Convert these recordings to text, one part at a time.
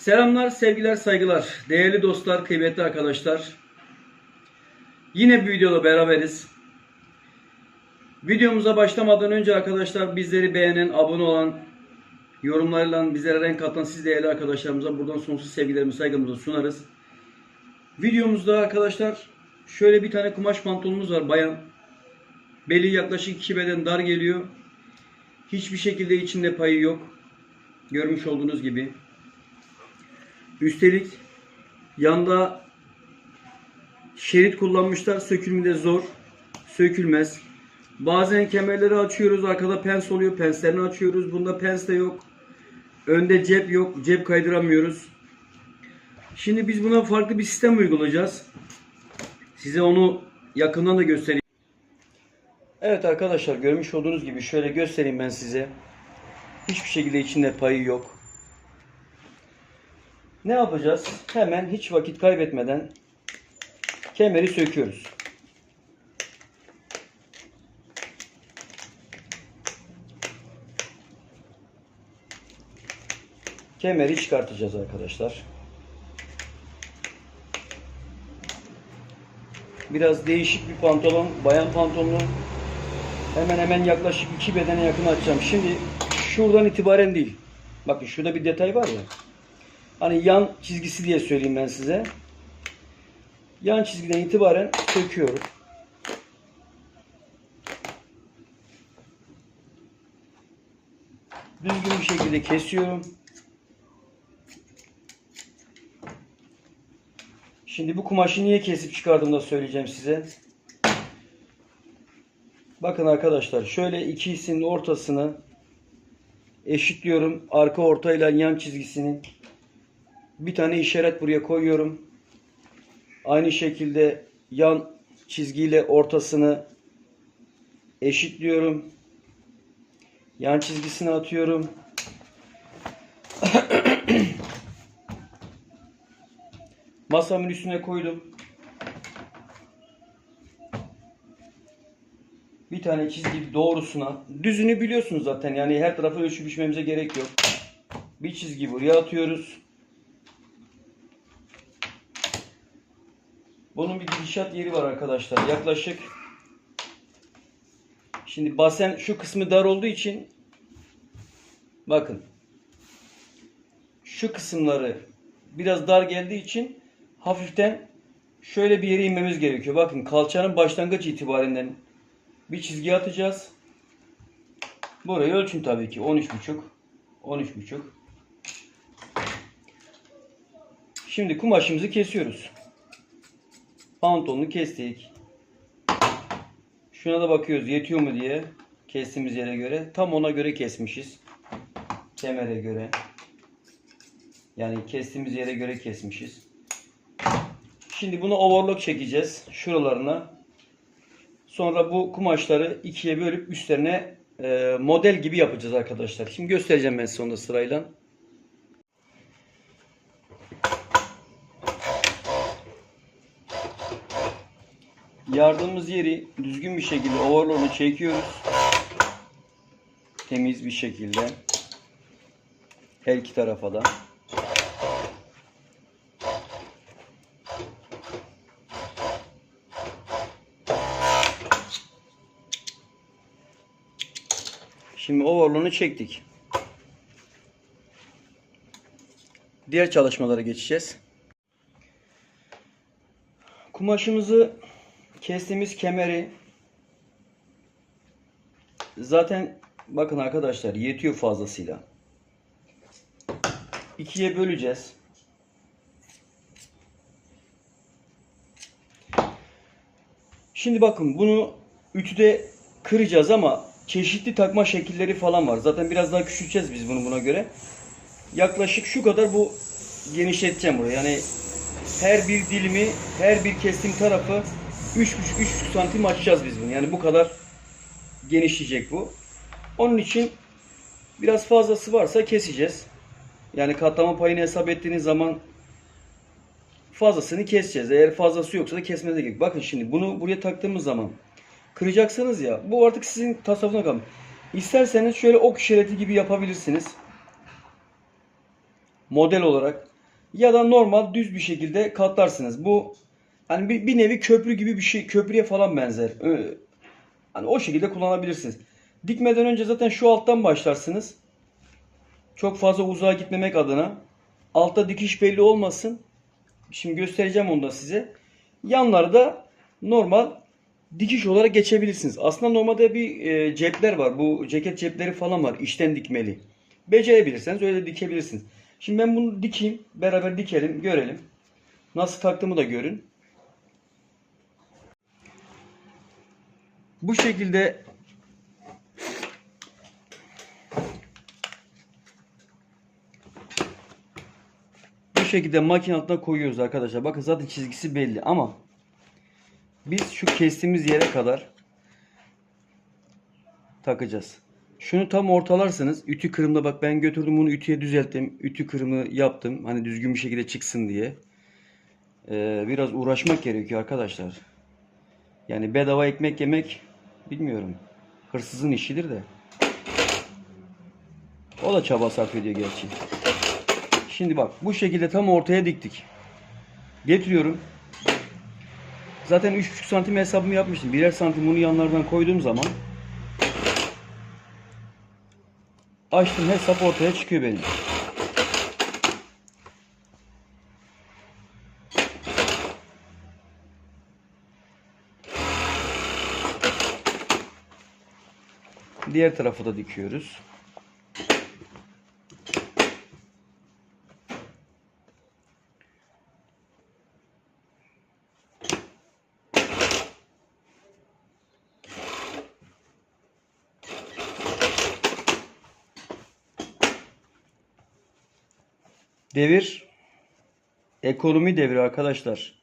Selamlar, sevgiler, saygılar. Değerli dostlar, kıymetli arkadaşlar. Yine bir videoda beraberiz. Videomuza başlamadan önce arkadaşlar bizleri beğenen, abone olan, yorumlarıyla bizlere renk katan siz değerli arkadaşlarımıza buradan sonsuz sevgilerimizi, saygımızı sunarız. Videomuzda arkadaşlar şöyle bir tane kumaş pantolonumuz var bayan. Beli yaklaşık 2 beden dar geliyor. Hiçbir şekilde içinde payı yok. Görmüş olduğunuz gibi. Üstelik yanda şerit kullanmışlar. Sökülümü de zor. Sökülmez. Bazen kemerleri açıyoruz. Arkada pens oluyor. Penslerini açıyoruz. Bunda pens de yok. Önde cep yok. Cep kaydıramıyoruz. Şimdi biz buna farklı bir sistem uygulayacağız. Size onu yakından da göstereyim. Evet arkadaşlar görmüş olduğunuz gibi şöyle göstereyim ben size. Hiçbir şekilde içinde payı yok. Ne yapacağız? Hemen hiç vakit kaybetmeden kemeri söküyoruz. Kemeri çıkartacağız arkadaşlar. Biraz değişik bir pantolon, bayan pantolonu. Hemen hemen yaklaşık iki bedene yakın açacağım. Şimdi şuradan itibaren değil. Bakın şurada bir detay var ya. Hani yan çizgisi diye söyleyeyim ben size. Yan çizgiden itibaren söküyorum. Düzgün bir şekilde kesiyorum. Şimdi bu kumaşı niye kesip çıkardığımı da söyleyeceğim size. Bakın arkadaşlar şöyle ikisinin ortasını eşitliyorum. Arka ortayla yan çizgisini. Bir tane işaret buraya koyuyorum. Aynı şekilde yan çizgiyle ortasını eşitliyorum. Yan çizgisini atıyorum. Masamın üstüne koydum. Bir tane çizgi doğrusuna. Düzünü biliyorsunuz zaten. Yani her tarafı ölçüp biçmemize gerek yok. Bir çizgi buraya atıyoruz. Bunun bir gidişat yeri var arkadaşlar. Yaklaşık Şimdi basen şu kısmı dar olduğu için bakın şu kısımları biraz dar geldiği için hafiften şöyle bir yere inmemiz gerekiyor. Bakın kalçanın başlangıç itibarinden bir çizgi atacağız. Burayı ölçün tabii ki. 13,5 13,5 Şimdi kumaşımızı kesiyoruz. Pantolonu kestik. Şuna da bakıyoruz yetiyor mu diye. Kestiğimiz yere göre. Tam ona göre kesmişiz. Kemere göre. Yani kestiğimiz yere göre kesmişiz. Şimdi bunu overlock çekeceğiz. Şuralarına. Sonra bu kumaşları ikiye bölüp üstlerine e, model gibi yapacağız arkadaşlar. Şimdi göstereceğim ben size onu sırayla. Yardığımız yeri düzgün bir şekilde overlock'unu çekiyoruz. Temiz bir şekilde. Her iki tarafa da. Şimdi overlock'unu çektik. Diğer çalışmalara geçeceğiz. Kumaşımızı kestiğimiz kemeri zaten bakın arkadaşlar yetiyor fazlasıyla. İkiye böleceğiz. Şimdi bakın bunu ütüde kıracağız ama çeşitli takma şekilleri falan var. Zaten biraz daha küçülteceğiz biz bunu buna göre. Yaklaşık şu kadar bu genişleteceğim burayı. Yani her bir dilimi, her bir kestim tarafı 3,5-3,5 santim açacağız biz bunu. Yani bu kadar genişleyecek bu. Onun için biraz fazlası varsa keseceğiz. Yani katlama payını hesap ettiğiniz zaman fazlasını keseceğiz. Eğer fazlası yoksa da kesmenize gerek. Bakın şimdi bunu buraya taktığımız zaman kıracaksınız ya. Bu artık sizin tasarrufuna kalmış. İsterseniz şöyle ok işareti gibi yapabilirsiniz. Model olarak ya da normal düz bir şekilde katlarsınız. Bu hani bir, bir nevi köprü gibi bir şey köprüye falan benzer. Hani o şekilde kullanabilirsiniz. Dikmeden önce zaten şu alttan başlarsınız. Çok fazla uzağa gitmemek adına. Altta dikiş belli olmasın. Şimdi göstereceğim onu da size. Yanlarda normal dikiş olarak geçebilirsiniz. Aslında normalde bir e, cepler var. Bu ceket cepleri falan var. içten dikmeli. Becerebilirseniz öyle de dikebilirsiniz. Şimdi ben bunu dikeyim. Beraber dikelim. Görelim. Nasıl taktığımı da görün. Bu şekilde bu şekilde makine altına koyuyoruz arkadaşlar. Bakın zaten çizgisi belli ama biz şu kestiğimiz yere kadar takacağız. Şunu tam ortalarsınız. Ütü kırımda bak ben götürdüm bunu ütüye düzelttim. Ütü kırımı yaptım. Hani düzgün bir şekilde çıksın diye. Ee, biraz uğraşmak gerekiyor arkadaşlar. Yani bedava ekmek yemek bilmiyorum. Hırsızın işidir de. O da çaba sarf ediyor gerçi. Şimdi bak bu şekilde tam ortaya diktik. Getiriyorum. Zaten 3,5 santim hesabımı yapmıştım. Birer santim bunu yanlardan koyduğum zaman açtım hesap ortaya çıkıyor benim. Diğer tarafı da dikiyoruz. Devir ekonomi devri arkadaşlar.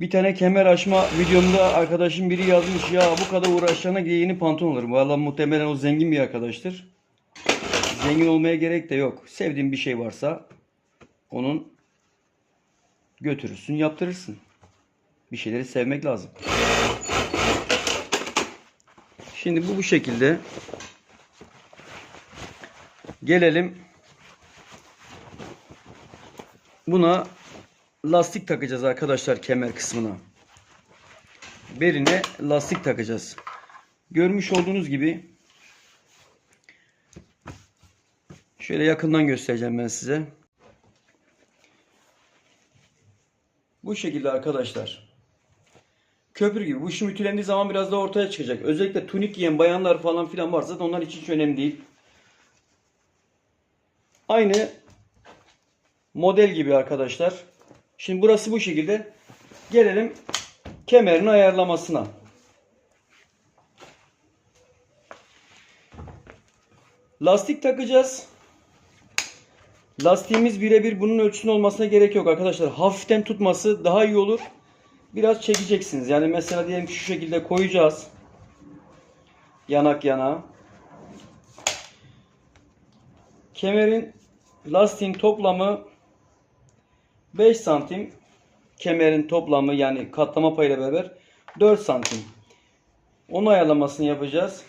Bir tane kemer açma videomda arkadaşım biri yazmış ya bu kadar uğraşacağına yeni pantolon alırım. Valla muhtemelen o zengin bir arkadaştır. Zengin olmaya gerek de yok. Sevdiğin bir şey varsa onun götürürsün yaptırırsın. Bir şeyleri sevmek lazım. Şimdi bu bu şekilde gelelim buna lastik takacağız arkadaşlar kemer kısmına. Beline lastik takacağız. Görmüş olduğunuz gibi şöyle yakından göstereceğim ben size. Bu şekilde arkadaşlar. Köprü gibi. Bu işim ütülendiği zaman biraz daha ortaya çıkacak. Özellikle tunik giyen bayanlar falan filan varsa da onlar için hiç önemli değil. Aynı model gibi arkadaşlar. Şimdi burası bu şekilde. Gelelim kemerin ayarlamasına. Lastik takacağız. Lastiğimiz birebir bunun ölçüsünün olmasına gerek yok arkadaşlar. Hafiften tutması daha iyi olur. Biraz çekeceksiniz. Yani mesela diyelim ki şu şekilde koyacağız. Yanak yana. Kemerin lastiğin toplamı 5 santim. Kemerin toplamı yani katlama payıyla beraber 4 santim. Onu ayarlamasını yapacağız.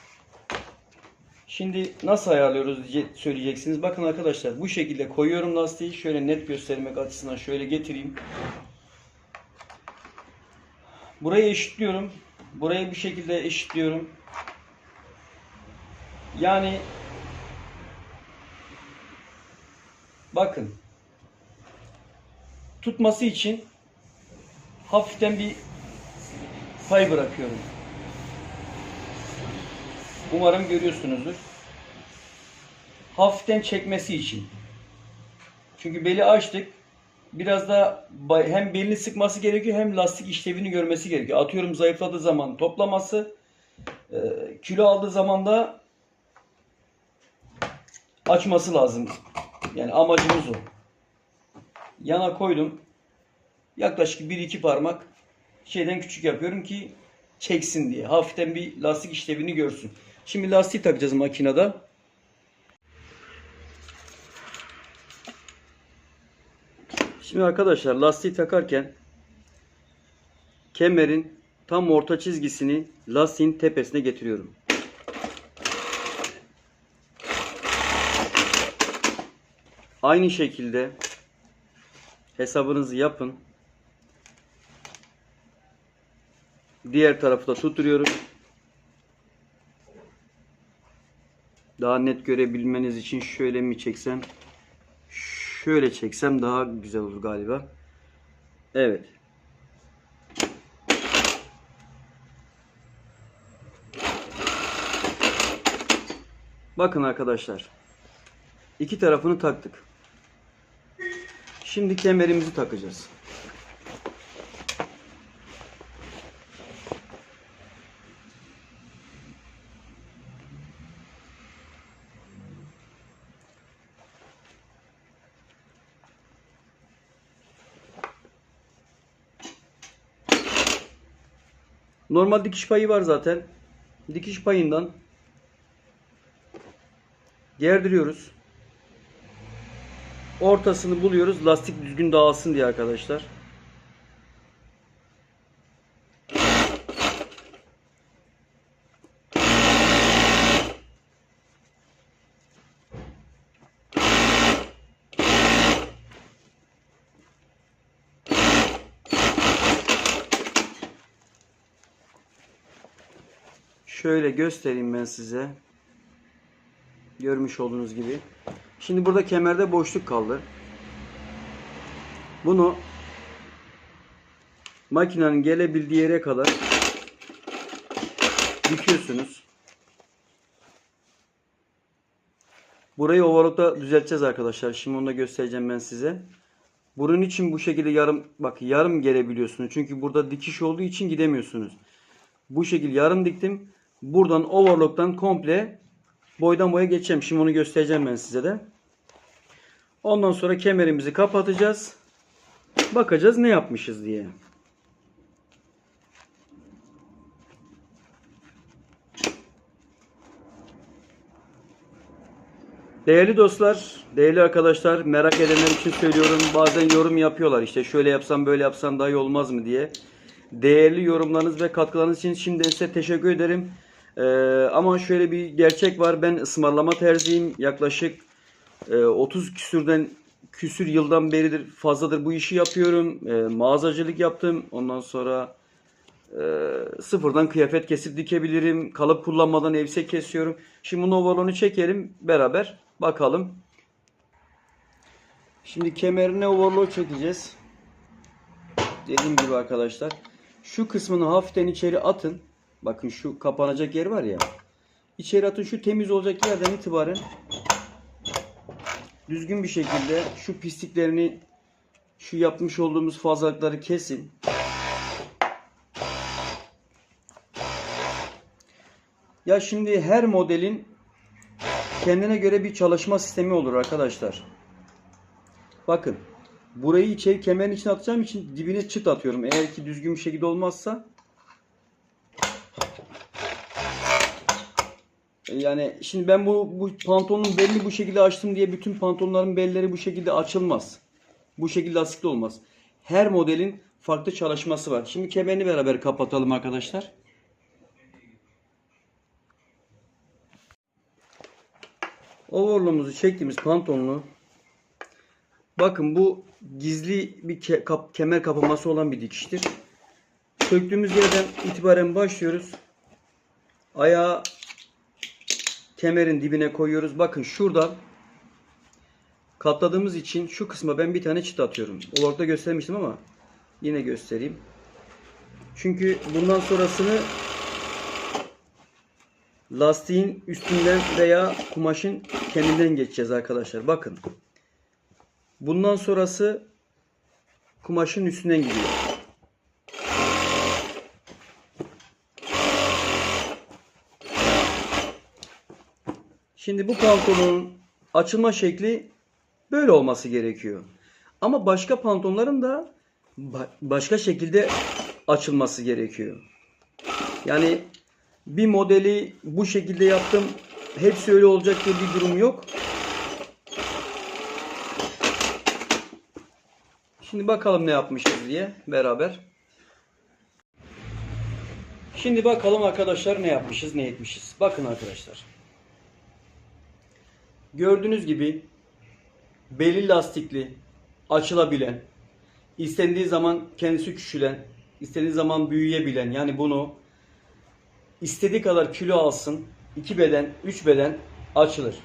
Şimdi nasıl ayarlıyoruz diye söyleyeceksiniz. Bakın arkadaşlar bu şekilde koyuyorum lastiği. Şöyle net göstermek açısından şöyle getireyim. Burayı eşitliyorum. Burayı bir şekilde eşitliyorum. Yani bakın tutması için hafiften bir pay bırakıyorum. Umarım görüyorsunuzdur. Hafiften çekmesi için. Çünkü beli açtık. Biraz da hem belini sıkması gerekiyor hem lastik işlevini görmesi gerekiyor. Atıyorum zayıfladığı zaman toplaması, e, kilo aldığı zaman da açması lazım. Yani amacımız o. Yana koydum. Yaklaşık 1-2 parmak şeyden küçük yapıyorum ki çeksin diye. Hafiften bir lastik işlevini görsün. Şimdi lastiği takacağız makinede. Şimdi arkadaşlar lastiği takarken kemerin tam orta çizgisini lastiğin tepesine getiriyorum. Aynı şekilde hesabınızı yapın. Diğer tarafı da tutturuyoruz. Daha net görebilmeniz için şöyle mi çeksem? Şöyle çeksem daha güzel olur galiba. Evet. Bakın arkadaşlar. İki tarafını taktık. Şimdi kemerimizi takacağız. Normal dikiş payı var zaten. Dikiş payından gerdiriyoruz. Ortasını buluyoruz. Lastik düzgün dağılsın diye arkadaşlar. Şöyle göstereyim ben size. Görmüş olduğunuz gibi. Şimdi burada kemerde boşluk kaldı. Bunu makinenin gelebildiği yere kadar dikiyorsunuz. Burayı overlock'ta düzelteceğiz arkadaşlar. Şimdi onu da göstereceğim ben size. Bunun için bu şekilde yarım bak yarım gelebiliyorsunuz. Çünkü burada dikiş olduğu için gidemiyorsunuz. Bu şekilde yarım diktim. Buradan overlock'tan komple boydan boya geçeceğim. Şimdi onu göstereceğim ben size de. Ondan sonra kemerimizi kapatacağız. Bakacağız ne yapmışız diye. Değerli dostlar, değerli arkadaşlar, merak edenler için söylüyorum. Bazen yorum yapıyorlar. İşte şöyle yapsam böyle yapsam daha iyi olmaz mı diye. Değerli yorumlarınız ve katkılarınız için şimdiden size teşekkür ederim. Ee, ama şöyle bir gerçek var. Ben ısmarlama terziyim. Yaklaşık 30 küsürden küsür yıldan beridir fazladır bu işi yapıyorum. E, mağazacılık yaptım. Ondan sonra e, sıfırdan kıyafet kesip dikebilirim. Kalıp kullanmadan elbise kesiyorum. Şimdi bunu ovalonu çekelim beraber bakalım. Şimdi kemerine overlock çekeceğiz. Dediğim gibi arkadaşlar. Şu kısmını hafiften içeri atın. Bakın şu kapanacak yer var ya. İçeri atın şu temiz olacak yerden itibaren düzgün bir şekilde şu pisliklerini şu yapmış olduğumuz fazlalıkları kesin. Ya şimdi her modelin kendine göre bir çalışma sistemi olur arkadaşlar. Bakın burayı içeri kemerin içine atacağım için dibine çıt atıyorum. Eğer ki düzgün bir şekilde olmazsa yani şimdi ben bu, bu pantolonun belini bu şekilde açtım diye bütün pantolonların belleri bu şekilde açılmaz. Bu şekilde lastikli olmaz. Her modelin farklı çalışması var. Şimdi kemerini beraber kapatalım arkadaşlar. Overlock'umuzu çektiğimiz pantolonu bakın bu gizli bir ke- kap- kemer kapaması olan bir dikiştir. Söktüğümüz yerden itibaren başlıyoruz. Ayağı kemerin dibine koyuyoruz. Bakın şuradan katladığımız için şu kısma ben bir tane çıt atıyorum. Overlock'ta göstermiştim ama yine göstereyim. Çünkü bundan sonrasını lastiğin üstünden veya kumaşın kendinden geçeceğiz arkadaşlar. Bakın. Bundan sonrası kumaşın üstünden gidiyor. Şimdi bu pantolonun açılma şekli böyle olması gerekiyor. Ama başka pantolonların da ba- başka şekilde açılması gerekiyor. Yani bir modeli bu şekilde yaptım. Hepsi öyle olacak diye bir durum yok. Şimdi bakalım ne yapmışız diye beraber. Şimdi bakalım arkadaşlar ne yapmışız, ne etmişiz. Bakın arkadaşlar. Gördüğünüz gibi belli lastikli, açılabilen, istendiği zaman kendisi küçülen, istediği zaman büyüyebilen yani bunu istediği kadar kilo alsın, iki beden, üç beden açılır.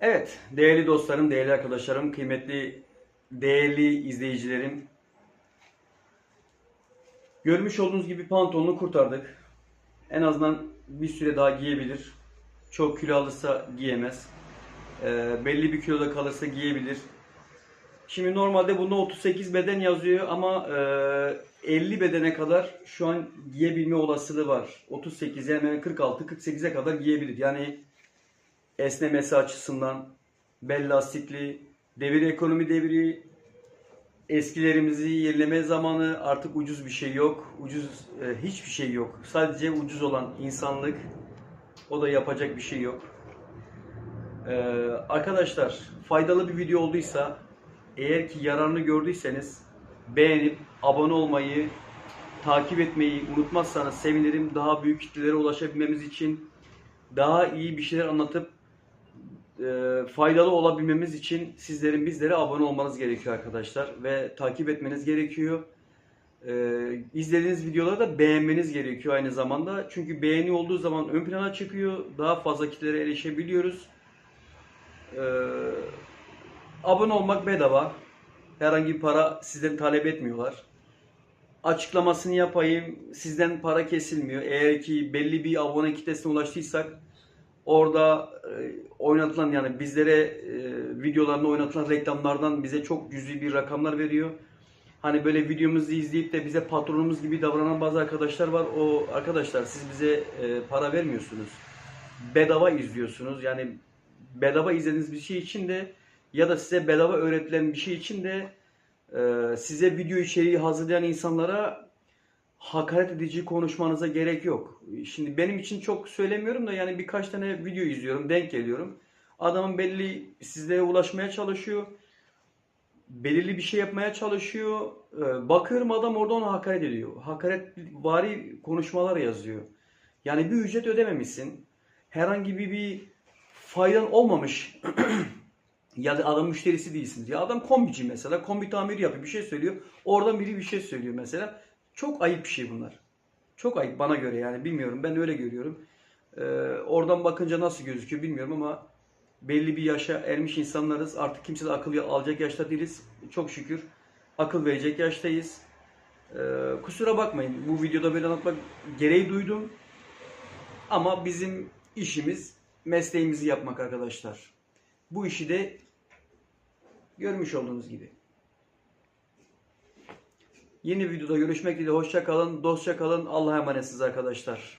Evet, değerli dostlarım, değerli arkadaşlarım, kıymetli, değerli izleyicilerim. Görmüş olduğunuz gibi pantolonu kurtardık. En azından bir süre daha giyebilir. Çok kilo alırsa giyemez. Ee, belli bir kiloda kalırsa giyebilir. Şimdi normalde bunda 38 beden yazıyor ama e, 50 bedene kadar şu an giyebilme olasılığı var. 38 yani 46 48'e kadar giyebilir. Yani esnemesi açısından bel lastikli, devir ekonomi devri, eskilerimizi yerleme zamanı artık ucuz bir şey yok. Ucuz e, hiçbir şey yok. Sadece ucuz olan insanlık. O da yapacak bir şey yok. Ee, arkadaşlar faydalı bir video olduysa eğer ki yararını gördüyseniz beğenip abone olmayı takip etmeyi unutmazsanız sevinirim. Daha büyük kitlelere ulaşabilmemiz için daha iyi bir şeyler anlatıp e, faydalı olabilmemiz için sizlerin bizlere abone olmanız gerekiyor arkadaşlar ve takip etmeniz gerekiyor. E, izlediğiniz videoları da beğenmeniz gerekiyor aynı zamanda. Çünkü beğeni olduğu zaman ön plana çıkıyor. Daha fazla kitlere erişebiliyoruz. E, abone olmak bedava. Herhangi bir para sizden talep etmiyorlar. Açıklamasını yapayım. Sizden para kesilmiyor. Eğer ki belli bir abone kitlesine ulaştıysak orada e, oynatılan yani bizlere e, videolarında oynatılan reklamlardan bize çok cüzi bir rakamlar veriyor. Hani böyle videomuzu izleyip de bize patronumuz gibi davranan bazı arkadaşlar var. O arkadaşlar siz bize e, para vermiyorsunuz. Bedava izliyorsunuz. Yani bedava izlediğiniz bir şey için de ya da size bedava öğretilen bir şey için de e, size video içeriği hazırlayan insanlara hakaret edici konuşmanıza gerek yok. Şimdi benim için çok söylemiyorum da yani birkaç tane video izliyorum, denk geliyorum. Adamın belli sizlere ulaşmaya çalışıyor. Belirli bir şey yapmaya çalışıyor. Ee, Bakıyorum adam orada ona hakaret ediyor. Hakaret vari konuşmalar yazıyor. Yani bir ücret ödememişsin. Herhangi bir, bir faydan olmamış. ya da adam müşterisi değilsiniz. Ya adam kombici mesela. Kombi tamiri yapıyor. Bir şey söylüyor. Oradan biri bir şey söylüyor mesela. Çok ayıp bir şey bunlar. Çok ayıp bana göre yani bilmiyorum. Ben öyle görüyorum. Ee, oradan bakınca nasıl gözüküyor bilmiyorum ama belli bir yaşa ermiş insanlarız. Artık kimse de akıl alacak yaşta değiliz. Çok şükür akıl verecek yaştayız. Ee, kusura bakmayın. Bu videoda böyle anlatmak gereği duydum. Ama bizim işimiz mesleğimizi yapmak arkadaşlar. Bu işi de görmüş olduğunuz gibi. Yeni videoda görüşmek dileğiyle. Hoşça kalın, dostça kalın. Allah'a emanetsiniz arkadaşlar.